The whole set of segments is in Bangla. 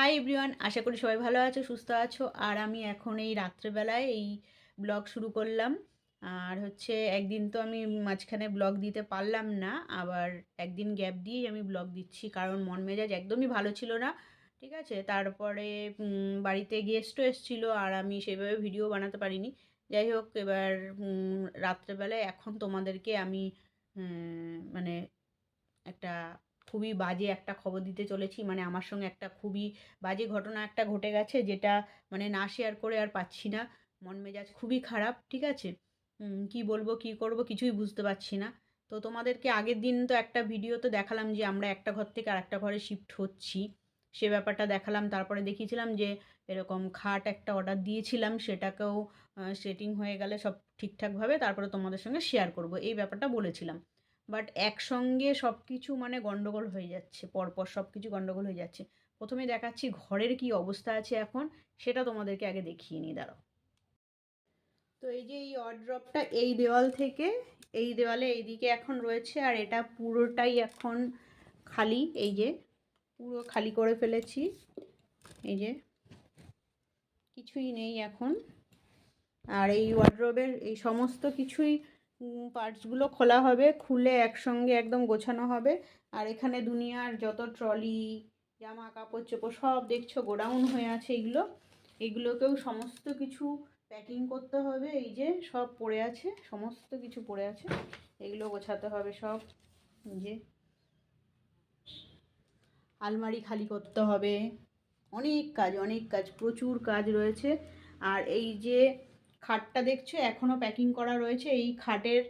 হাই এভরিওয়ান আশা করি সবাই ভালো আছো, সুস্থ আছো। আর আমি এখন এই রাত্রেবেলায় এই ব্লগ শুরু করলাম। আর হচ্ছে একদিন তো আমি মাঝখানে ব্লগ দিতে পারলাম না, আবার একদিন গ্যাপ দিয়েই আমি ব্লগ দিচ্ছি, কারণ মন মেজাজ একদমই ভালো ছিল না। ঠিক আছে? তারপরে বাড়িতে গেস্টও এসেছিল, আর আমি সেভাবে ভিডিও বানাতে পারিনি। যাই হোক, এবার রাত্রেবেলায় এখন তোমাদেরকে আমি মানে একটা খুবই বাজে একটা খবর দিতে চলেছি। মানে আমার সঙ্গে একটা খুবই বাজে ঘটনা একটা ঘটে গেছে যেটা মানে না শেয়ার করে আর পাচ্ছি না। মন মেজাজ খুবই খারাপ, ঠিক আছে? কি বলব, কি করব কিছুই বুঝতে পারছি না। তো তোমাদেরকে আগের দিন তো একটা ভিডিওতে দেখালাম যে আমরা একটা ঘর থেকে আরেকটা ঘরে শিফট হচ্ছি। সে ব্যাপারটা দেখালাম, তারপরে দেখিয়েছিলাম যে এরকম খাট একটা অর্ডার দিয়েছিলাম, সেটাকেও সেটিং হয়ে গেলে সব ঠিকঠাকভাবে, তারপরে তোমাদের সঙ্গে শেয়ার করব। এই ব্যাপারটা বলেছিলাম। বাট একসঙ্গে সব কিছু মানে গন্ডগোল হয়ে যাচ্ছে, পরপর সব কিছু গন্ডগোল হয়ে যাচ্ছে। প্রথমে দেখাচ্ছি ঘরের কি অবস্থা আছে এখন, সেটা তোমাদেরকে আগে দেখিয়ে নিই, দাঁড়াও। তো এই যে এই অড্রপটা এই দেওয়াল থেকে, এই দেওয়ালে এইদিকে এখন রয়েছে, আর এটা পুরোটাই এখন খালি, এই যে পুরো খালি করে ফেলেছি, এই যে কিছুই নেই এখন। আর এই ওয়ার্ড্রবের এই সমস্ত কিছুই পার্টসগুলো খোলা হবে, খুলে একসঙ্গে একদম গোছানো হবে। আর এখানে দুনিয়ার যত ট্রলি জামা কাপড় চোপড় সব দেখছ, গোডাউন হয়ে আছে এগুলো। এগুলোকেও সমস্ত কিছু প্যাকিং করতে হবে, এই যে সব পড়ে আছে, সমস্ত কিছু পড়ে আছে। এগুলো গোছাতে হবে সব যে। আলমারি খালি করতে হবে। অনেক কাজ অনেক কাজ, প্রচুর কাজ রয়েছে। আর এই যে খাটটা দেখছ? এখনও প্যাকিং করা রয়েছে। এই খাটের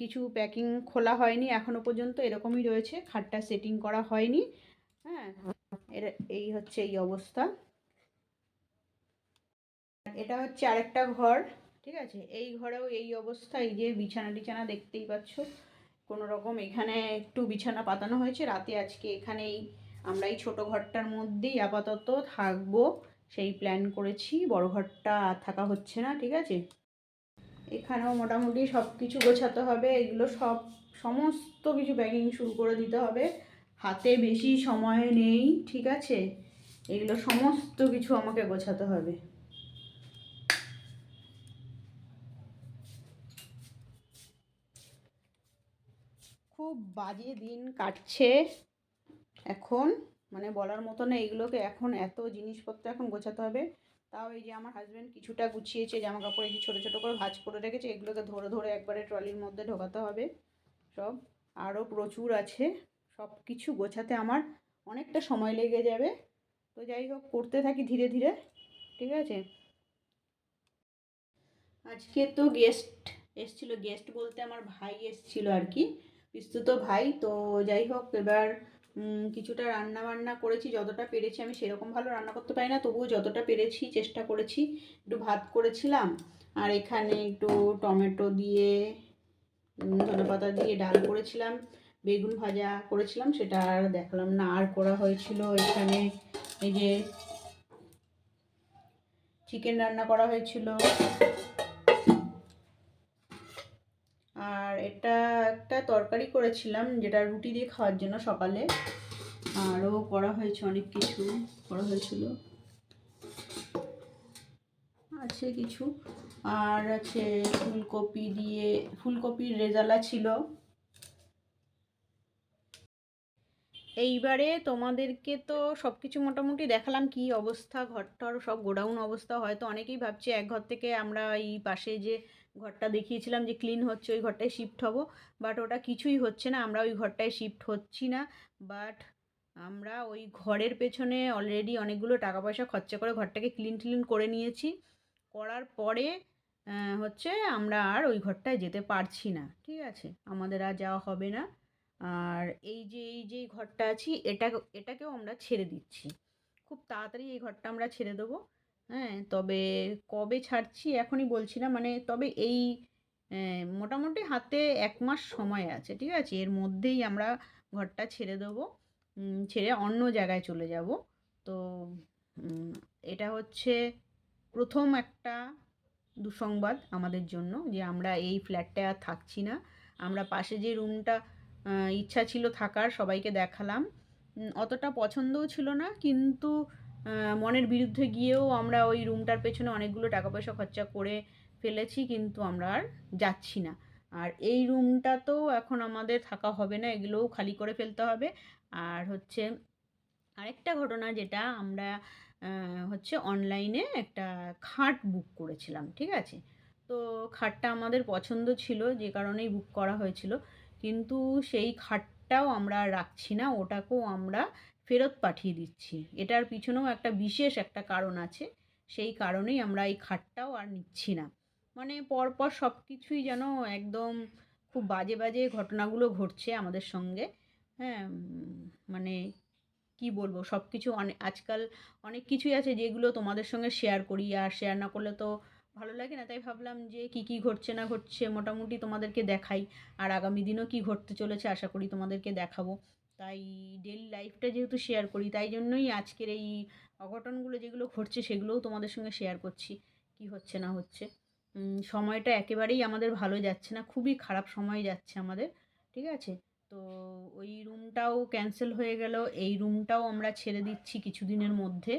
কিছু প্যাকিং খোলা হয়নি এখনও পর্যন্ত, এরকমই রয়েছে। খাটটা সেটিং করা হয়নি। হ্যাঁ এর, এই হচ্ছে এই অবস্থা। এটা হচ্ছে আরেকটা ঘর, ঠিক আছে? এই ঘরেও এই অবস্থা, এই যে বিছানা টিছানা দেখতেই পাচ্ছ। কোনো রকম এখানে একটু বিছানা পাতানো হয়েছে। রাতে আজকে এখানেই আমরা এই ছোটো ঘরটার মধ্যেই আপাতত থাকব। সেই প্ল্যান করেছি। বড় ঘরটা থাকা হচ্ছে না, ঠিক আছে? এখানেও মোটামুটি সব কিছু গোছাতে হবে। এগুলো সব, সমস্ত কিছু প্যাকিং শুরু করে দিতে হবে। হাতে বেশি সময় নেই, ঠিক আছে? এগুলো সমস্ত কিছু আমাকে গোছাতে হবে। খুব বাজে দিন কাটছে এখন। মানে বলার মতো না, এগুলোকে এখন এত জিনিসপত্র এখন গোছাতে হবে। তাও এই যে আমার হাজব্যান্ড কিছুটা গুছিয়েছে জামা কাপড় এই যে ছোটো ছোটো করে ভাঁজ করে রেখেছে, এগুলোকে ধরে ধরে একবারে ট্রলির মধ্যে ঢোকাতে হবে। সব আরও প্রচুর আছে সব কিছু গোছাতে আমার অনেকটা সময় লেগে যাবে। তো যাই হোক, করতে থাকি ধীরে ধীরে, ঠিক আছে? আজকে তো গেস্ট এসছিল গেস্ট বলতে আমার ভাই এসছিল আর কি। পিস্তুত ভাই, তো যাই হোক, এবার কিছুটা রান্না বান্না করেছি, যতটা পেরেছি আমি সেরকম ভালো রান্না করতে পারি না, তবুও যতটা পেরেছি, চেষ্টা করেছি, একটু ভাত করেছিলাম। আর এখানে একটু টমেটো দিয়ে ধনে পাতা দিয়ে ডাল করেছিলাম, বেগুন ভাজা করেছিলাম, সেটা আর দেখালাম না, আর করা হয়েছিল এখানে এই যে, চিকেন রান্না করা হয়েছিল। এটা একটা তরকারি করেছিলাম যেটা রুটি দিয়ে খাওয়ার জন্য সকালে। আরও করা হয়েছে অনেক কিছু, করা হয়েছিল। আছে কিছু। আর আছে ফুলকপি দিয়ে, ফুলকপির রেজালা ছিল। এইবারে তোমাদেরকে তো সব কিছু মোটামুটি দেখালাম, কি অবস্থা, ঘরটার সব গোডাউন অবস্থা। হয়তো অনেকেই ভাবছে এক ঘর থেকে আমরা এই পাশে যে ঘরটা দেখিয়েছিলাম যে ক্লিন হচ্ছে, ওই ঘরটায় শিফট হব। বাট ওটা কিছুই হচ্ছে না, আমরা ওই ঘরটায় শিফট হচ্ছি না। বাট আমরা ওই ঘরের পেছনে অলরেডি অনেকগুলো টাকা পয়সা খরচা করে ঘরটাকে ক্লিন ক্লিন করে নিয়েছি। করার পরে হচ্ছে আমরা আর ওই ঘরটায় যেতে পারছি না। ঠিক আছে? আমাদের আর যাওয়া হবে না। আর এই যে এই যে ঘরটা আছি এটা এটাকেও আমরা ছেড়ে দিচ্ছি। খুব তাড়াতাড়ি এই ঘরটা আমরা ছেড়ে দেবো। হ্যাঁ তবে কবে ছাড়ছি এখনই বলছি না। মানে তবে এই মোটামুটি হাতে এক মাস সময় আছে, ঠিক আছে? এর মধ্যেই আমরা ঘরটা ছেড়ে দেবো ছেড়ে অন্য জায়গায় চলে যাব। তো এটা হচ্ছে প্রথম একটা দুঃসংবাদ আমাদের জন্য যে আমরা এই ফ্ল্যাটটা আর থাকছি না। আমরা পাশে যে রুমটা ইচ্ছা ছিল থাকার সবাইকে দেখালাম। অতটা পছন্দও ছিল না, কিন্তু মনের বিরুদ্ধে গিয়েও আমরা ওই রুমটার পেছনে অনেকগুলো টাকা পয়সা খরচা করে ফেলেছি, কিন্তু আমরা আর যাচ্ছি না। আর এই রুমটা তো এখন আমাদের থাকা হবে না, এগুলোও খালি করে ফেলতে হবে। আর হচ্ছে আরেকটা ঘটনা যেটা আমরা হচ্ছে অনলাইনে একটা খাট বুক করেছিলাম, ঠিক আছে? তো খাটটা আমাদের পছন্দ ছিল, যে কারণেই বুক করা হয়েছিল। কিন্তু সেই খাটটাও আমরা রাখছি না, ওটাকেও আমরা ফেরত পাঠিয়ে দিচ্ছি। এটার পিছনেও একটা বিশেষ একটা কারণ আছে। সেই কারণেই আমরা এই খাটটাও আর নিচ্ছি না। মানে পরপর সব কিছুই যেন একদম খুব বাজে বাজে ঘটনাগুলো ঘটছে আমাদের সঙ্গে। হ্যাঁ মানে কি বলব সব কিছু অনেক আজকাল অনেক কিছুই আছে যেগুলো তোমাদের সঙ্গে শেয়ার করি। আর শেয়ার না করলে তো ভালো লাগে না। তাই ভাবলাম যে কি কি ঘটছে না ঘটছে মোটামুটি তোমাদেরকে দেখাই। আর আগামী দিনও কি ঘটতে চলেছে আশা করি তোমাদেরকে দেখাবো। তাই ডেলি লাইফটা যেহেতু শেয়ার করি, তাই জন্যই আজকের এই অঘটনগুলো যেগুলো ঘটছে সেগুলোও তোমাদের সঙ্গে শেয়ার করছি, কি হচ্ছে না হচ্ছে। সময়টা একেবারেই আমাদের ভালো যাচ্ছে না, খুবই খারাপ সময় যাচ্ছে আমাদের, ঠিক আছে? তো ওই রুমটাও ক্যান্সেল হয়ে গেল, এই রুমটাও আমরা ছেড়ে দিচ্ছি কিছুদিনের মধ্যে,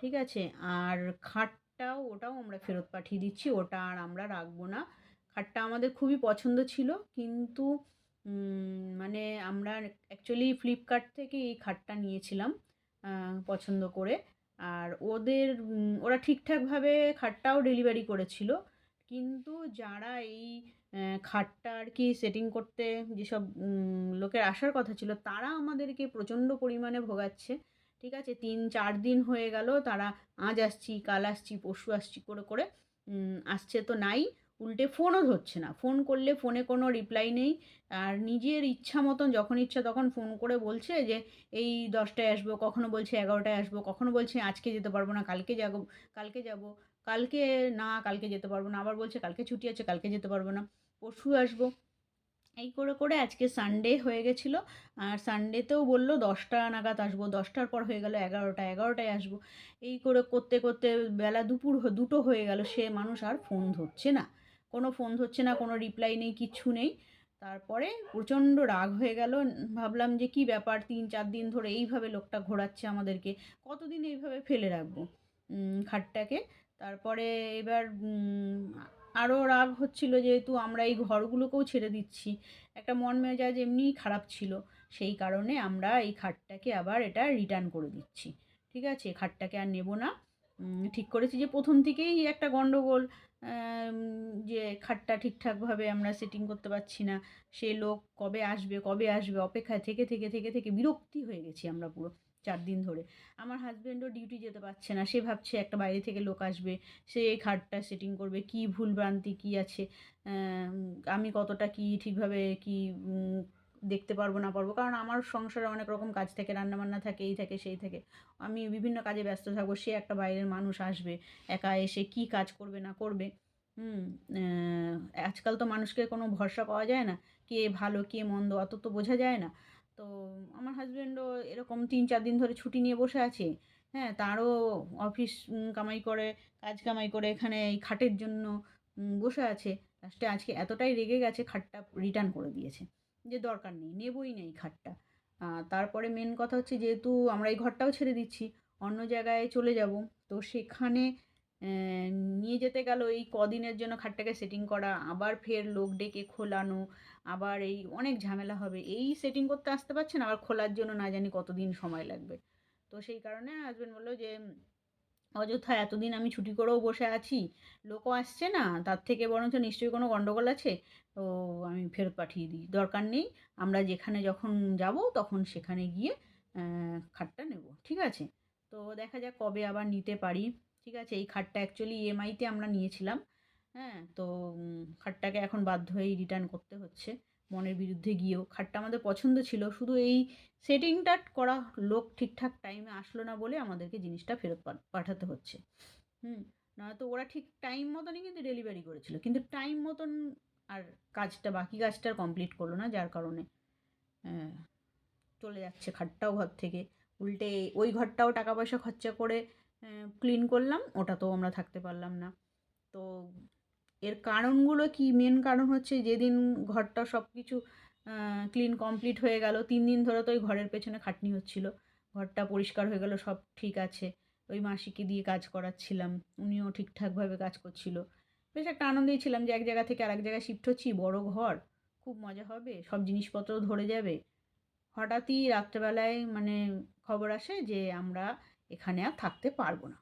ঠিক আছে? আর খাটটাও, ওটাও আমরা ফেরত পাঠিয়ে দিচ্ছি, ওটা আর আমরা রাখব না। খাটটা আমাদের খুবই পছন্দ ছিল, কিন্তু মানে আমরা অ্যাকচুয়ালি ফ্লিপকার্ট থেকে এই খাটটা নিয়েছিলাম পছন্দ করে। আর ওদের ওরা ঠিকঠাকভাবে খাটটাও ডেলিভারি করেছিল। কিন্তু যারা এই খাটটা আর কি সেটিং করতে যেসব লোকের আসার কথা ছিল, তারা আমাদেরকে প্রচণ্ড পরিমাণে ভোগাচ্ছে। ঠিক আছে, তিন, চার দিন হয়ে গেল, তারা আজ আসছি, কাল আসছি, পরশু আসছি করে করে আসছে তো নাই। উল্টে ফোনও ধরছে না। ফোন করলে ফোনে কোনো রিপ্লাই নেই। আর নিজের ইচ্ছা মতন, যখন ইচ্ছা তখন ফোন করে বলছে যে, এই দশটায় আসব, কখনো বলছে এগারোটায় আসব, কখনো বলছে আজকে যেতে পারব না, কালকে যাব, কালকে যাব, কালকে না, কালকে যেতে পারব না, আবার বলছে কালকে ছুটি আছে, কালকে যেতে পারব না, পরশু আসব। এই করে করে আজকে সানডে হয়ে গেছিল। আর সানডেতেও বলল, দশটা নাগাদ আসব, দশটার পর হয়ে গেল এগারোটা, এগারোটায় আসব। এই করে করতে করতে বেলা দুপুর দুটো হয়ে গেল, সে মানুষ আর ফোন ধরছে না। কোনো ফোন ধরছে না, কোনো রিপ্লাই নেই, কিচ্ছু নেই। তারপরে প্রচণ্ড রাগ হয়ে গেল। ভাবলাম যে কি ব্যাপার, তিন চার দিন ধরে এইভাবে লোকটা ঘোরাচ্ছে আমাদেরকে, কতদিন এইভাবে ফেলে রাখব? খাটটাকে। তারপরে এবার আরও রাগ হচ্ছিল যেহেতু আমরা এই ঘরগুলোকেও ছেড়ে দিচ্ছি। একটা মন মেজাজ এমনিই খারাপ ছিল। সেই কারণে আমরা এই খাটটাকে আবার এটা রিটার্ন করে দিচ্ছি। ঠিক আছে? খাটটাকে আর নেব না। ঠিক করেছি যে প্রথম থেকেই একটা গণ্ডগোল যে খাটটা ঠিকঠাকভাবে আমরা সেটিং করতে পারছি না, সে লোক কবে আসবে কবে আসবে, অপেক্ষায় থেকে থেকে থেকে থেকে বিরক্তি হয়ে গেছি আমরা পুরো চার দিন ধরে। আমার হাজব্যান্ডও ডিউটি যেতে পারছে না, সে ভাবছে একটা বাইরে থেকে লোক আসবে, সে এই খাটটা সেটিং করবে, কী ভুলভ্রান্তি, কী আছে? আমি কতটা কি ঠিকভাবে, কি দেখতে পারব না পারব। কারণ আমার সংসারে অনেক রকম কাজ থাকে, রান্নাবান্না থাকে, এই থাকে, সেই থাকে। আমি বিভিন্ন কাজে ব্যস্ত থাকব, সে একটা বাইরের মানুষ আসবে, একা এসে কি কাজ করবে না করবে। হুম আজকাল তো মানুষকে কোনো ভরসা পাওয়া যায় না, কে ভালো, কে মন্দ, অত তো বোঝা যায় না। তো আমার হাজব্যান্ডও এরকম তিন চার দিন ধরে ছুটি নিয়ে বসে আছে। হ্যাঁ তারও অফিস কামাই করে, কাজ কামাই করে এখানে এই খাটের জন্য বসে আছে। লাস্টে আজকে এতটাই রেগে গেছে, খাটটা রিটার্ন করে দিয়েছে। যে দরকার নেই, নেবই নেই খাটটা। তারপরে মেন কথা হচ্ছে যেহেতু আমরা এই ঘরটাও ছেড়ে দিচ্ছি, অন্য জায়গায় চলে যাব, তো সেখানে নিয়ে যেতে গেল এই কদিনের জন্য খাটটাকে সেটিং করা, আবার ফের লোক ডেকে খোলানো, আবার এই অনেক ঝামেলা হবে। এই সেটিং করতে আসতে পারছে না আবার খোলার জন্য না জানি কতদিন সময় লাগবে। তো সেই কারণে হাজব্যান্ড বলল যে অযথা এতদিন আমি ছুটি করেও বসে আছি, লোকও আসছে না, তার থেকে বরঞ্চ নিশ্চয়ই কোনো গণ্ডগোল আছে, তো আমি ফেরত পাঠিয়ে দিই। দরকার নেই, আমরা যেখানে যখন যাব তখন সেখানে গিয়ে খাটটা নেব, ঠিক আছে? তো দেখা যাক কবে আবার নিতে পারি, ঠিক আছে? এই খাটটা অ্যাকচুয়ালি ইএমআইতে আমরা নিয়েছিলাম হ্যাঁ? তো খাটটাকে এখন বাধ্য হয়েই রিটার্ন করতে হচ্ছে। মনের বিরুদ্ধে গিয়েও। খাটটা আমাদের পছন্দ ছিল, শুধু এই সেটিংটা করা লোক ঠিকঠাক টাইমে আসলো না বলে আমাদেরকে জিনিসটা ফেরত পাঠাতে হচ্ছে। হুম, নয়তো ওরা ঠিক টাইম মতনই কিন্তু ডেলিভারি করেছিল, কিন্তু টাইম মতন আর কাজটা, বাকি কাজটা কমপ্লিট করল না, যার কারণে চলে যাচ্ছে খাটটাও ঘর থেকে। উল্টে ওই ঘরটাও টাকা পয়সা খরচা করে ক্লিন করলাম, ওটাতেও আমরা থাকতে পারলাম না। তো এর কারণগুলো কি? মেন কারণ হচ্ছে যেদিন ঘরটা সব কিছু ক্লিন কমপ্লিট হয়ে গেল, তিন দিন ধরে তো ওই ঘরের পেছনে খাটনি হচ্ছিল। ঘরটা পরিষ্কার হয়ে গেল, সব ঠিক আছে। ওই মাসিকে দিয়ে কাজ করাচ্ছিলাম, উনিও ঠিকঠাকভাবে কাজ করছিল। বেশ একটা আনন্দেই ছিলাম যে এক জায়গা থেকে আরেক জায়গায় শিফট হচ্ছি, বড় ঘর, খুব মজা হবে, সব জিনিসপত্র ধরে যাবে। হঠাৎই রাত্রেবেলায় মানে খবর আসে যে আমরা এখানে আর থাকতে পারব না।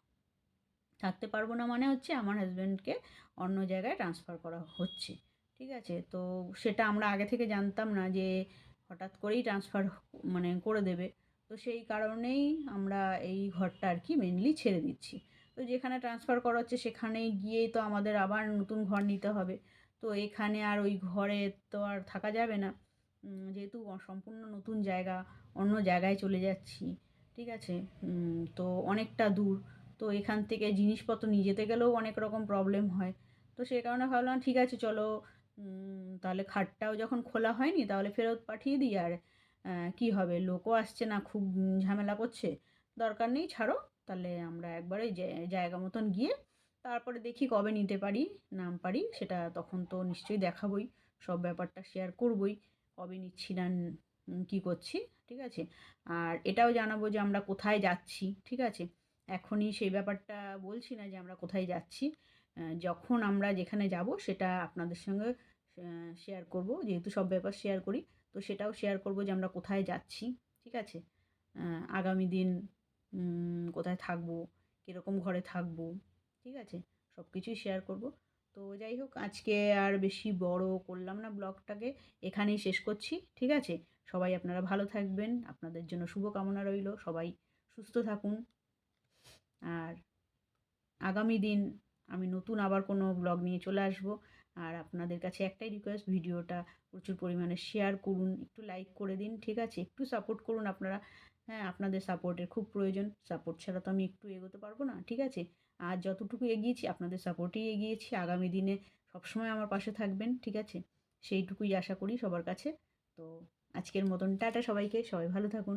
থাকতে পারব না মানে হচ্ছে আমার হাজব্যান্ডকে অন্য জায়গায় ট্রান্সফার করা হচ্ছে। ঠিক আছে? তো সেটা আমরা আগে থেকে জানতাম না যে হঠাৎ করেই ট্রান্সফার মানে করে দেবে। তো সেই কারণেই আমরা এই ঘরটা আর কি মেনলি ছেড়ে দিচ্ছি। তো যেখানে ট্রান্সফার করা হচ্ছে সেখানে গিয়েই তো আমাদের আবার নতুন ঘর নিতে হবে। তো এখানে আর ওই ঘরে তো আর থাকা যাবে না। যেহেতু সম্পূর্ণ নতুন জায়গা, অন্য জায়গায় চলে যাচ্ছি। ঠিক আছে? তো অনেকটা দূর। তো এখান থেকে জিনিসপত্র নিয়ে যেতে গেলেও অনেক রকম প্রবলেম হয়। তো সেই কারণে ভাবলাম, ঠিক আছে, চলো তাহলে খাটটাও যখন খোলা হয়নি, তাহলে ফেরত পাঠিয়ে দিই আর কি হবে? লোকও আসছে না, খুব ঝামেলা করছে। দরকার নেই, ছাড়ো। তাহলে আমরা একবারে জায়গা মতন গিয়ে তারপরে দেখি কবে নিতে পারি, নাম পারি, সেটা তখন তো নিশ্চয়ই দেখাবই। সব ব্যাপারটা শেয়ার করবই, কবে নিচ্ছি না কী করছি, ঠিক আছে? আর এটাও জানাব যে আমরা কোথায় যাচ্ছি, ঠিক আছে? এখনই সেই ব্যাপারটা বলছি না যে আমরা কোথায় যাচ্ছি। যখন আমরা যেখানে যাব সেটা আপনাদের সঙ্গে শেয়ার করব। যেহেতু সব ব্যাপার শেয়ার করি, তো সেটাও শেয়ার করব যে আমরা কোথায় যাচ্ছি, ঠিক আছে? আগামী দিন কোথায় থাকব, কীরকম ঘরে থাকব, ঠিক আছে? সব কিছুই শেয়ার করব। তো যাই হোক, আজকে আর বেশি বড় করলাম না ব্লগটাকে, এখানেই শেষ করছি, ঠিক আছে? সবাই আপনারা ভালো থাকবেন, আপনাদের জন্য শুভকামনা রইল, সবাই সুস্থ থাকুন। আর আগামী দিন আমি নতুন আবার কোনো ব্লগ নিয়ে চলে আসব। আর আপনাদের কাছে একটাই রিকোয়েস্ট ভিডিওটা প্রচুর পরিমাণে শেয়ার করুন, একটু লাইক করে দিন, ঠিক আছে? একটু সাপোর্ট করুন আপনারা। হ্যাঁ আপনাদের সাপোর্টের খুব প্রয়োজন। সাপোর্ট ছাড়া তো আমি একটু এগোতে পারব না, ঠিক আছে? আর যতটুকু এগিয়েছি, আপনাদের সাপোর্টেই এগিয়েছি। আগামী দিনে সবসময় আমার পাশে থাকবেন, ঠিক আছে? সেইটুকুই আশা করি সবার কাছে। তো আজকের মতন টাটা সবাইকে। সবাই ভালো থাকুন।